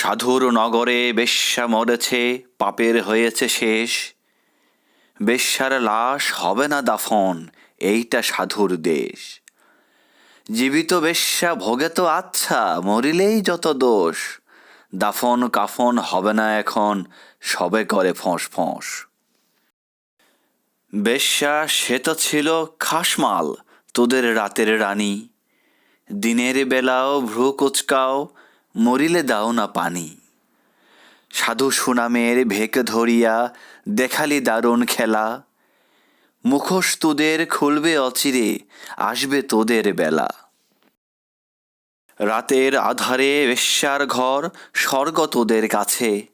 সাধুর নগরে বেশ্যা মরেছে, পাপের হয়েছে শেষ। বেশ্যার লাশ হবে না দাফন, এইটা সাধুর দেশ। জীবিত বেশ্যা ভোগে তো আচ্ছা মরিলেই যত দোষ। দাফন কাফন হবে না এখন, সবে করে ফোঁস ফোঁস। বেশ্যা সে তো ছিল খাসমাল, তোদের রাতের রানী। দিনের বেলাও ভ্রু কুচকাও মরিলে দাও না পানি। সাধু সুনামের ভেক ধরিয়া দেখালি দারুণ খেলা। মুখোশ তোদের খুলবে অচিরে, আসবে তোদের বেলা। রাতের আধারে বেশ্যার ঘর, স্বর্গ তোদের কাছে।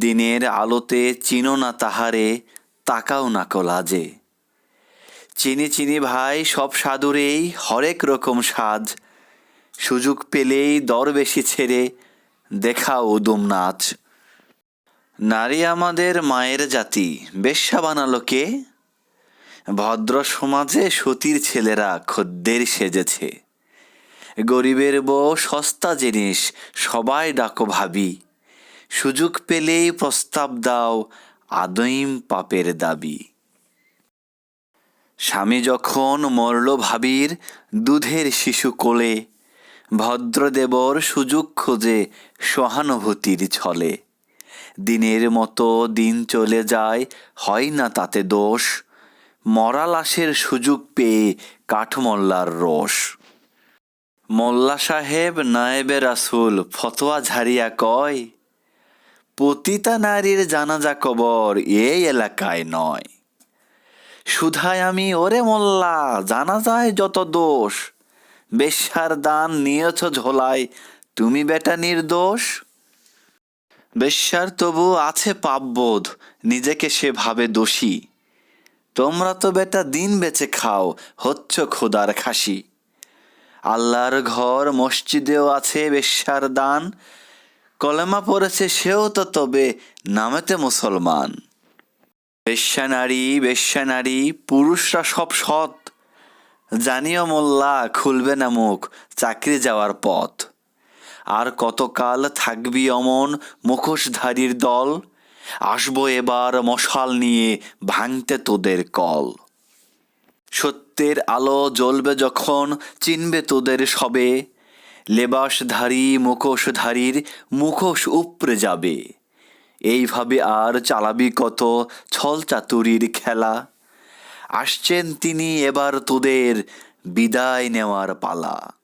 দিনের আলোতে চিনো না তাহারে, তাকাও না কলাজে। চিনি চিনি ভাই সব সাধুরেই, হরেক রকম সাজ। সুযোগ পেলেই দর বেশি ছেড়ে দেখা উদুম নাচ নারী আমাদের মায়ের জাতি বেশ্যা বানালো কে ভদ্র সমাজে সতীর ছেলেরা খদ্দের সেজেছে। গরিবের বউ সস্তা জিনিস, সবাই ডাকো ভাবি। সুযোগ পেলেই প্রস্তাব দাও আদইম পাপের দাবি। স্বামী যখন মরল ভাবির, দুধের শিশু কোলে ভদ্রদেবর সুযোগ খোঁজে সহানুভূতির ছলে। দিনের মতো দিন চলে যায়, হয় না তাতে দোষ? মরা লাশের সুযোগ পেয়ে কাঠমোল্লার রোষ। মোল্লা সাহেব, নায়েবে রাসুল, ফতোয়া ঝাড়িয়া কয়, পতিতা নারীর জানাজা কবর এই এলাকায় নয়। সুধায় আমি, ওরে মোল্লা জানা যায় যত দোষ। বেশ্যার দান নিয়েছ ঝোলায়, তুমি বেটা নির্দোষ? বেশ্যার তবু আছে পাপবোধ, নিজেকে সে ভাবে দোষী। তোমরা তো বেটা দিন বেচে খাও, হচ্ছ খোদার খাসি। আল্লাহর ঘর মসজিদেও আছে বেশ্যার দান, কলেমা পড়েছে সেও তো তবে নামেতে মুসলমান। বেশ্যা নারী বেশ্যা নারী পুরুষরা সব সৎ। জানিও মোল্লা, খুলবে না মুখ, চাকরি যাওয়ার পথ। আর কতকাল থাকবি অমন মুখোশধারীর দল? আসব এবার মশাল নিয়ে ভাঙতে তোদের কল। সত্যের আলো জ্বলবে যখন, চিনবে তোদের সবে। লেবাসধারী, মুখোশধারীর মুখোশ উপড়ে যাবে। এইভাবে আর চালাবি কত ছল চাতুরির খেলা? আসছেন তিনি এবার তোদের বিদায় নেওয়ার পালা।